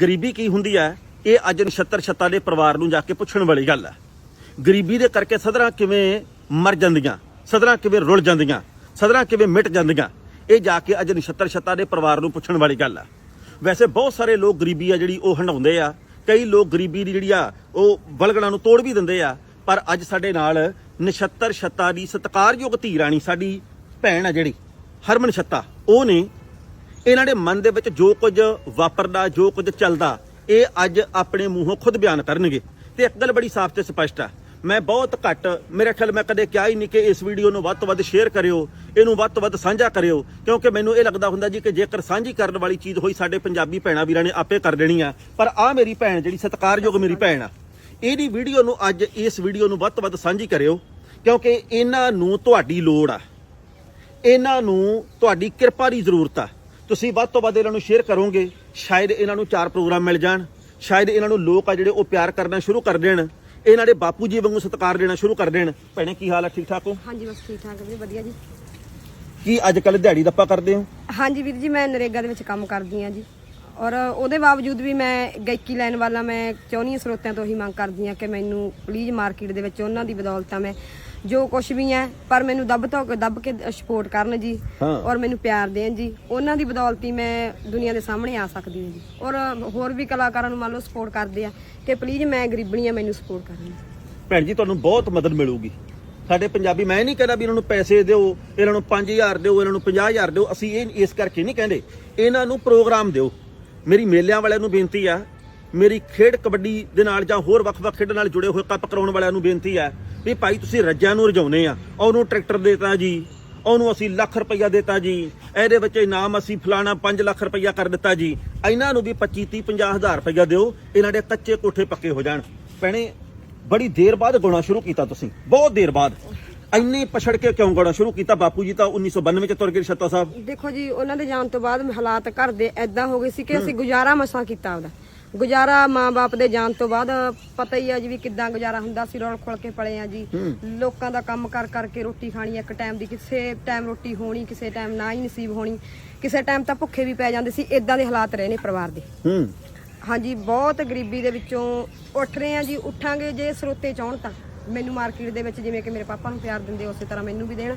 ਗਰੀਬੀ ਕੀ ਹੁੰਦੀ ਹੈ ਇਹ ਅੱਜ ਨਛੱਤਰ ਛੱਤਾ ਦੇ ਪਰਿਵਾਰ ਨੂੰ ਜਾ ਕੇ ਪੁੱਛਣ ਵਾਲੀ ਗੱਲ ਹੈ ਗਰੀਬੀ ਦੇ ਕਰਕੇ ਸਦਰਾਂ ਕਿਵੇਂ ਮਰ ਜਾਂਦੀਆਂ, ਸਦਰਾਂ ਕਿਵੇਂ ਰੁਲ ਜਾਂਦੀਆਂ, ਸਦਰਾਂ ਕਿਵੇਂ ਮਿਟ ਜਾਂਦੀਆਂ, ਇਹ ਜਾ ਕੇ ਅੱਜ ਨਛੱਤਰ ਛੱਤਾ ਦੇ ਪਰਿਵਾਰ ਨੂੰ ਪੁੱਛਣ ਵਾਲੀ ਗੱਲ ਹੈ ਵੈਸੇ ਬਹੁਤ ਸਾਰੇ ਲੋਕ ਗਰੀਬੀ ਆ ਜਿਹੜੀ ਉਹ ਹੰਡਾਉਂਦੇ ਆ। ਕਈ ਲੋਕ ਗਰੀਬੀ ਦੀ ਜਿਹੜੀ ਆ, ਉਹ ਬਲਗਣਾ ਨੂੰ ਤੋੜ ਵੀ ਦਿੰਦੇ ਆ। ਪਰ ਅੱਜ ਸਾਡੇ ਨਾਲ ਨਛੱਤਰ ਛੱਤਾ ਦੀ ਸਤਿਕਾਰਯੋਗ ਧੀ ਰਾਣੀ ਸਾਡੀ ਭੈਣ ਆ ਜਿਹੜੀ, ਹਰਮਨ ਛੱਤਾ, ਉਹ ਨੇ ਇਹਨਾਂ ਦੇ ਮਨ ਦੇ ਵਿੱਚ ਜੋ ਕੁਝ ਵਾਪਰਦਾ, ਜੋ ਕੁਝ ਚੱਲਦਾ, ਇਹ ਅੱਜ ਆਪਣੇ ਮੂੰਹੋਂ ਖੁਦ ਬਿਆਨ ਕਰਨਗੇ। ਤੇ ਇੱਕ ਗੱਲ ਬੜੀ ਸਾਫ਼ ਤੇ ਸਪਸ਼ਟ ਆ। ਮੈਂ ਬਹੁਤ ਘੱਟ, ਮੇਰੇ ਖਿਆਲ ਮੈਂ ਕਦੇ ਕਿਹਾ ਹੀ ਨਹੀਂ ਕਿ ਇਸ ਵੀਡੀਓ ਨੂੰ ਵੱਧ ਤੋਂ ਵੱਧ ਸ਼ੇਅਰ ਕਰਿਓ, ਇਹਨੂੰ ਵੱਧ ਤੋਂ ਵੱਧ ਸਾਂਝਾ ਕਰਿਓ, ਕਿਉਂਕਿ ਮੈਨੂੰ ਇਹ ਲੱਗਦਾ ਹੁੰਦਾ ਜੀ ਕਿ ਜੇਕਰ ਸਾਂਝੀ ਕਰਨ ਵਾਲੀ ਚੀਜ਼ ਹੋਈ, ਸਾਡੇ ਪੰਜਾਬੀ ਭੈਣਾਂ ਵੀਰਾਂ ਨੇ ਆਪੇ ਕਰ ਦੇਣੀ ਆ। ਪਰ ਆ ਮੇਰੀ ਭੈਣ ਜਿਹੜੀ ਸਤਿਕਾਰਯੋਗ ਮੇਰੀ ਭੈਣ ਆ, ਇਹਦੀ ਵੀਡੀਓ ਨੂੰ ਅੱਜ ਇਸ ਵੀਡੀਓ ਨੂੰ ਵੱਧ ਤੋਂ ਵੱਧ ਸਾਂਝੀ ਕਰਿਓ, ਕਿਉਂਕਿ ਇਹਨਾਂ ਨੂੰ ਤੁਹਾਡੀ ਲੋੜ ਆ। ਇਹਨਾਂ ਨੂੰ ਤੁਹਾਡੀ ਕਿਰਪਾ ਦੀ ਜ਼ਰੂਰਤ ਆ। ਤੁਸੀਂ ਵੱਧ ਤੋਂ ਵੱਧ ਇਹਨਾਂ ਨੂੰ ਸ਼ੇਅਰ ਕਰੋਗੇ ਸ਼ਾਇਦ ਇਹਨਾਂ ਨੂੰ ਚਾਰ ਪ੍ਰੋਗਰਾਮ ਮਿਲ ਜਾਣ ਸ਼ਾਇਦ ਇਹਨਾਂ ਨੂੰ ਲੋਕ ਆ ਜਿਹੜੇ ਉਹ ਪਿਆਰ ਕਰਨਾ ਸ਼ੁਰੂ ਕਰ ਦੇਣ ਇਹਨਾਂ ਦੇ ਬਾਪੂ ਜੀ ਵਾਂਗੂ ਸਤਿਕਾਰ ਦੇਣਾ ਸ਼ੁਰੂ ਕਰ ਦੇਣ। ਭੈਣੇ ਕੀ ਹਾਲ ਆ? ਠੀਕ ਠਾਕ ਹੋ? ਹਾਂਜੀ ਬਸ ਠੀਕ ਠਾਕ ਵੀਰ ਵਧੀਆ ਜੀ। ਕੀ ਅੱਜ ਕੱਲ ਦਿਹਾੜੀ ਦੱਪਾ ਕਰਦੇ ਹੋ? ਹਾਂਜੀ ਵੀਰ ਜੀ ਮੈਂ ਨਰੇਗਾ ਦੇ ਵਿੱਚ ਕੰਮ ਕਰਦੀ ਆ ਜੀ। ਔਰ ਉਹਦੇ ਬਾਵਜੂਦ ਵੀ ਮੈਂ ਗਾਇਕੀ ਲੈਣ ਵਾਲਾ ਮੈਂ ਚਾਹੁੰਦੀ ਹਾਂ ਸਰੋਤਿਆਂ ਤੋਂ ਹੀ ਮੰਗ ਕਰਦੀ ਆ ਕਿ ਮੈਨੂੰ ਪਲੀਜ਼ ਮਾਰਕੀਟ ਦੇ ਵਿੱਚ ਉਹਨਾਂ ਦੀ ਬਦੌਲਤ ਆ ਮੈਂ ਜੋ ਕੁਝ ਵੀ ਹੈ ਪਰ ਮੈਨੂੰ ਦੱਬ ਤੋਂ ਦੱਬ ਕੇ ਸਪੋਰਟ ਕਰਨ ਜੀ ਹਾਂ। ਔਰ ਮੈਨੂੰ ਪਿਆਰ ਦੇਣ ਜੀ। ਉਹਨਾਂ ਦੀ ਬਦੌਲਤ ਮੈਂ ਦੁਨੀਆ ਦੇ ਸਾਹਮਣੇ ਆ ਸਕਦੀ ਹਾਂ ਜੀ। ਔਰ ਹੋਰ ਵੀ ਕਲਾਕਾਰਾਂ ਨੂੰ ਮੰਨ ਲਓ ਸਪੋਰਟ ਕਰਦੇ ਆ ਕਿ ਪਲੀਜ਼ ਮੈਂ ਗਰੀਬਣੀ ਆ ਮੈਨੂੰ ਸਪੋਰਟ ਕਰਨ ਭੈਣ ਜੀ ਤੁਹਾਨੂੰ ਬਹੁਤ ਮਦਦ ਮਿਲੂਗੀ। ਸਾਡੇ ਪੰਜਾਬੀ ਮੈਂ ਨਹੀਂ ਕਹਿੰਦਾ ਵੀ ਇਹਨਾਂ ਨੂੰ ਪੈਸੇ ਦਿਓ ਇਹਨਾਂ ਨੂੰ 5000 ਦਿਓ ਇਹਨਾਂ ਨੂੰ 50000 ਦਿਓ ਅਸੀਂ ਇਹ ਇਸ ਕਰਕੇ ਨਹੀਂ ਕਹਿੰਦੇ। ਇਹਨਾਂ ਨੂੰ ਪ੍ਰੋਗਰਾਮ ਦਿਓ। ਮੇਰੀ ਮੇਲਿਆਂ ਵਾਲਿਆਂ ਨੂੰ ਬੇਨਤੀ ਆ ਮੇਰੀ ਖੇਡ ਕਬੱਡੀ ਦੇ ਨਾਲ ਜਾਂ ਹੋਰ ਵੱਖ-ਵੱਖ ਖੇਡਾਂ ਨਾਲ ਜੁੜੇ ਹੋਏ ਕੱਪ ਕਰਾਉਣ ਵਾਲਿਆਂ ਨੂੰ ਬੇਨਤੀ ਆ ਵੀ ਭਾਈ ਤੁਸੀਂ ਰੱਜਿਆਂ ਨੂੰ ਰਜਾਉਨੇ ਆ, ਉਹਨੂੰ ਟਰੈਕਟਰ ਦੇਤਾ ਜੀ, ਉਹਨੂੰ ਅਸੀਂ ਲੱਖ ਰੁਪਈਆ ਦੇਤਾ ਜੀ, ਇਹਦੇ ਵਿੱਚ ਇਨਾਮ ਅਸੀਂ ਫਲਾਣਾ 5 ਲੱਖ ਰੁਪਈਆ ਕਰ ਦਿੱਤਾ ਜੀ, ਇਹਨਾਂ ਨੂੰ ਵੀ 25 30 50 ਹਜ਼ਾਰ ਰੁਪਈਆ ਦਿਓ, ਇਹਨਾਂ ਦੇ ਕੱਚੇ ਕੋਠੇ ਪੱਕੇ ਹੋ ਜਾਣ। ਭੈਣੇ, ਬੜੀ ਦੇਰ ਬਾਅਦ ਗਾਉਣਾ ਸ਼ੁਰੂ ਕੀਤਾ ਤੁਸੀਂ, ਬਹੁਤ ਦੇਰ ਬਾਅਦ। ਇੰਨੇ ਪਛੜ ਕੇ ਕਿਉਂ ਗਾਉਣਾ ਸ਼ੁਰੂ ਕੀਤਾ? ਬਾਪੂ ਜੀ ਤਾਂ 1992 ਚ ਤੁਰ ਗਏ ਛੱਤਾ ਸਾਹਿਬ। ਦੇਖੋ ਜੀ, ਉਹਨਾਂ ਦੇ ਜਾਣ ਤੋਂ ਬਾਅਦ ਹਾਲਾਤ ਘਰ ਦੇ ਐਦਾਂ ਹੋ ਗਏ ਸੀ ਕਿ ਅਸੀਂ ਗੁਜ਼ਾਰਾ ਮਸਾਂ ਕੀਤਾ ਉਹਦਾ ਗੁਜ਼ਾਰਾ ਮਾਂ-ਬਾਪ ਦੇ ਜਾਣ ਤੋਂ ਬਾਅਦ ਪਤਾ ਹੀ ਆ ਜੀ ਵੀ ਕਿੱਦਾਂ ਗੁਜ਼ਾਰਾ ਹੁੰਦਾ ਸੀ ਰੋਲ ਖੋਲ ਕੇ ਪਲੇ ਆ ਜੀ। ਲੋਕਾਂ ਦਾ ਕੰਮ ਕਰ ਕਰਕੇ ਰੋਟੀ ਖਾਣੀ ਇੱਕ ਟਾਈਮ ਦੀ ਕਿਸੇ ਟਾਈਮ ਰੋਟੀ ਹੋਣੀ ਕਿਸੇ ਟਾਈਮ ਨਾ ਹੀ ਨਸੀਬ ਹੋਣੀ। ਕਿਸੇ ਟਾਈਮ ਤਾਂ ਭੁੱਖੇ ਵੀ ਪੈ ਜਾਂਦੇ ਸੀ ਇਦਾਂ ਦੇ ਹਾਲਾਤ ਰਹੇ ਨੇ ਪਰਿਵਾਰ ਦੇ। ਹੂੰ। ਹਾਂਜੀ ਬਹੁਤ ਗਰੀਬੀ ਦੇ ਵਿੱਚੋਂ ਉੱਠ ਰਹੇ ਆ ਜੀ ਉੱਠਾਂਗੇ ਜੇ ਸਰੋਤੇ ਚਾਹਣ ਤਾਂ। ਮੈਨੂੰ ਮਾਰਕੀਟ ਦੇ ਵਿੱਚ ਜਿਵੇਂ ਕਿ ਮੇਰੇ ਪਾਪਾ ਨੂੰ ਪਿਆਰ ਦਿੰਦੇ ਉਸੇ ਤਰ੍ਹਾਂ ਮੈਨੂੰ ਵੀ ਦੇਣ।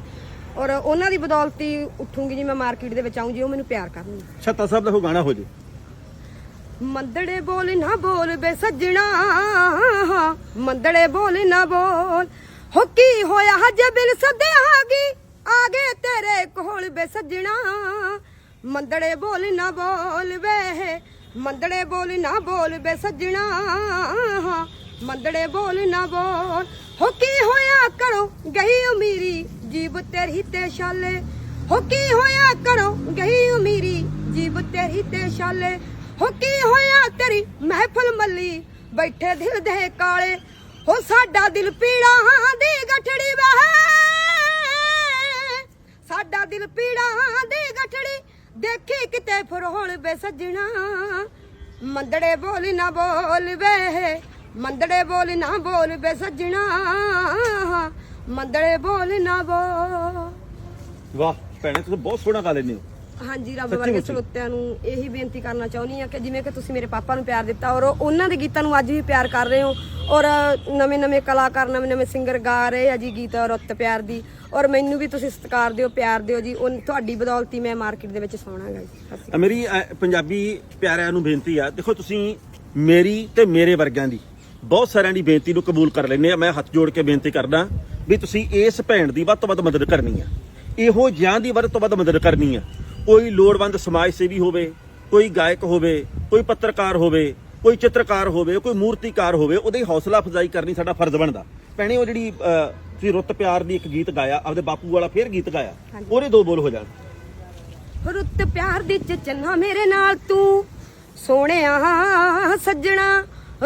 ਔਰ ਉਹਨਾਂ ਦੀ ਬਦੌਲਤੀ ਉੱਠੂਗੀ ਜੀ ਮੈਂ ਮਾਰਕੀਟ ਦੇ ਵਿੱਚ ਆਉਂ ਜੀ ਉਹ ਮੈਨੂੰ ਪਿਆਰ ਕਰਨਗੇ। ਛੱਤਾ ਸਾਹਿਬ ਦਾ ਉਹ ਗਾਣਾ ਹੋ ਜੇ। ਮੰਦੜੇ ਬੋਲ ਨਾ ਬੋਲ ਬੇ ਸੱਜਣਾ। ਮੰਦੜੇ ਬੋਲ ਨਾ ਬੋਲ। ਹੋ ਕੀ ਹੋਇਆ ਹਜੇ ਬਿਲ ਸੱਦਿਆਗੀ ਆ ਗਏ ਤੇਰੇ ਕੋਲ ਬੇ ਸੱਜਣਾ। ਮੰਦੜੇ ਬੋਲ ਨਾ ਬੋਲ ਵੇ। ਮੰਦੜੇ ਬੋਲ ਨਾ ਬੋਲ ਬੇ ਸੱਜਣਾ। ਮੰਦੜੇ ਬੋਲ ਨਾ ਬੋਲ। ਹੋ ਕੀ ਹੋਇਆ ਕਰੋ ਗਈ ਉਮੀਰੀ ਜੀਬ ਤੇਰੀ ਤੇ ਛਾਲੇ। ਹੋ ਕੀ ਹੋਇਆ ਕਰੋ ਗਈ ਉਮੀਰੀ ਜੀਬ ਤੇਰੀ ਤੇ ਛਾਲੇ। ਹੋ ਕੀ ਹੋਇਆ ਤੇਰੀ ਮਹਿਫਲ ਮੱਲੀ? ਬੈਠੇ ਦਿਲ ਦੇ ਕਾਲੇ ਹੋ ਸਾਡਾ ਦਿਲ ਪੀੜਾ ਦੀ ਗਠੜੀ ਵਹਿ ਸਾਡਾ ਦਿਲ ਪੀੜਾ ਦੀ ਗਠੜੀ, ਦੇਖੀ ਕਿਤੇ ਫਰੋਲ ਬੇ ਸੱਜਣਾ। ਮੰਦੜੇ ਬੋਲ ਨਾ ਬੋਲ ਵੇ, ਮੰਦੜੇ ਬੋਲ ਨਾ ਬੋਲ ਬੇ ਸੱਜਣਾ। ਮੰਦੜੇ ਬੋਲ ਨਾ ਬੋਲ। ਵਾਹ, ਭੈਣੇ, ਤੁਸੀਂ ਬਹੁਤ ਸੋਹਣਾ ਗਾ ਲੈਂਦੇ ਹੋ। ਹਾਂਜੀ ਰੱਬ ਵਰਗੇ। ਸਰੋਤਿਆਂ ਨੂੰ ਇਹੀ ਬੇਨਤੀ ਕਰਨਾ ਚਾਹੁੰਦੀ ਆ ਕਿ ਜਿਵੇਂ ਕਿ ਤੁਸੀਂ ਮੇਰੇ ਪਾਪਾ ਨੂੰ ਪਿਆਰ ਦਿੱਤਾ ਔਰ ਉਹਨਾਂ ਦੇ ਗੀਤਾਂ ਨੂੰ ਅੱਜ ਵੀ ਪਿਆਰ ਕਰ ਰਹੇ ਹੋ ਔਰ ਨਵੇਂ-ਨਵੇਂ ਕਲਾਕਾਰ ਨਵੇਂ-ਨਵੇਂ ਸਿੰਗਰ ਗਾ ਰਹੇ ਆ ਜੀ ਗੀਤ ਰੁੱਤ ਪਿਆਰ ਦੀ ਔਰ ਮੈਨੂੰ ਵੀ ਤੁਸੀਂ ਸਤਿਕਾਰ ਦਿਓ ਪਿਆਰ ਦਿਓ ਜੀ। ਉਹ ਤੁਹਾਡੀ ਬਦੌਲਤੀ ਮੈਂ ਮਾਰਕੀਟ ਦੇ ਵਿੱਚ ਸੋਣਾਗਾ ਜੀ। ਸਤਿ ਸ਼੍ਰੀ ਅ, ਮੇਰੀ ਪੰਜਾਬੀ ਪਿਆਰਿਆਂ ਨੂੰ ਬੇਨਤੀ ਆ ਦੇਖੋ ਤੁਸੀਂ ਮੇਰੀ ਤੇ ਮੇਰੇ ਵਰਗਿਆਂ ਦੀ ਬਹੁਤ ਸਾਰਿਆਂ ਦੀ ਬੇਨਤੀ ਨੂੰ ਕਬੂਲ ਕਰ ਲੈਂਦੇ ਆ। ਮੈਂ ਹੱਥ ਜੋੜ ਕੇ ਬੇਨਤੀ ਕਰਦਾ ਵੀ ਤੁਸੀਂ ਇਸ ਭੈਣ ਦੀ ਵੱਧ ਤੋਂ ਵੱਧ ਮਦਦ ਕਰਨੀ ਆ। ਇਹੋ ਜਿਹਾਂ ਦੀ ਵੱਧ ਤੋਂ ਵੱਧ ਮਦਦ ਕਰਨੀ ਆ। ਕੋਈ ਲੋੜਵੰਦ ਸਮਾਜ ਸੇਵੀ ਹੋਵੇ ਕੋਈ ਗਾਇਕ ਹੋਵੇ ਕੋਈ ਪੱਤਰਕਾਰ ਹੋਵੇ ਕੋਈ ਚਿੱਤਰਕਾਰ ਹੋਵੇ ਕੋਈ ਮੂਰਤੀਕਾਰ ਹੋਵੇ ਉਹਦੀ ਹੌਸਲਾ ਅਫਜ਼ਾਈ ਕਰਨੀ ਸਾਡਾ ਫਰਜ਼ ਬਣਦਾ ਭੈਣੇ ਉਹ ਜਿਹੜੀ ਤੁਸੀਂ ਰੁੱਤ ਪਿਆਰ ਦੀ ਇੱਕ ਗੀਤ ਗਾਇਆ ਆਪਦੇ ਬਾਪੂ ਵਾਲਾ ਫੇਰ ਗੀਤ ਗਾਇਆ। ਉਹਦੇ ਦੋ ਬੋਲ ਹੋ ਜਾਣ। ਰੁੱਤ ਪਿਆਰ ਦੀ ਚੰਨਾ ਮੇਰੇ ਨਾਲ ਤੂੰ ਸੋਹਣਿਆ ਸੱਜਣਾ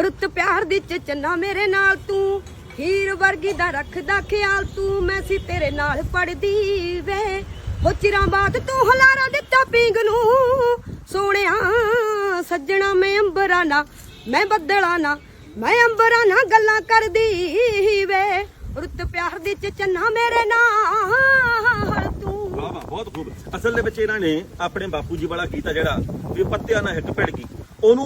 ਰੁੱਤ ਪਿਆਰ ਦੀ ਚੰਨਾ ਮੇਰੇ ਨਾਲ ਤੂੰ ਹੀਰ ਵਰਗੀ ਦਾ ਰੱਖਦਾ ਖਿਆਲ ਤੂੰ ਮੈਂ ਸੀ ਤੇਰੇ ਨਾਲ ਪੜਦੀ ਵੇ ਹੋ ਚਿਰਾਂ ਬਾਅਦ ਤੂੰ ਹਲਾਰਾ ਦਿੱਤਾ ਪਿੰਗ ਨੂੰ। ਸੋਹਣਿਆ, ਸੱਜਣਾ ਮੈਂ ਅੰਬਰਾਂ ਨਾ ਮੈਂ ਬੱਦਲਾਂ ਨਾ ਮੈਂ ਅੰਬਰਾਂ ਨਾ ਗੱਲਾਂ ਕਰਦੀ ਵੇ। ਰੁੱਤ ਪਿਆਰ ਦੀ ਚੰਨਾ ਮੇਰੇ ਨਾਲ ਤੂੰ। ਵਾਹ ਵਾਹ, ਬਹੁਤ ਖੂਬ। ਅਸਲ ਦੇ ਵਿੱਚ ਇਹਨਾਂ ਨੇ ਆਪਣੇ ਬਾਪੂ ਜੀ ਵਾਲਾ ਕੀਤਾ ਜਿਹੜਾ ਵੀ ਪੱਤਿਆਂ ਨਾਲ ਹਿੱਕ ਭਿੜ ਗਈ। ਉਹਨੂੰ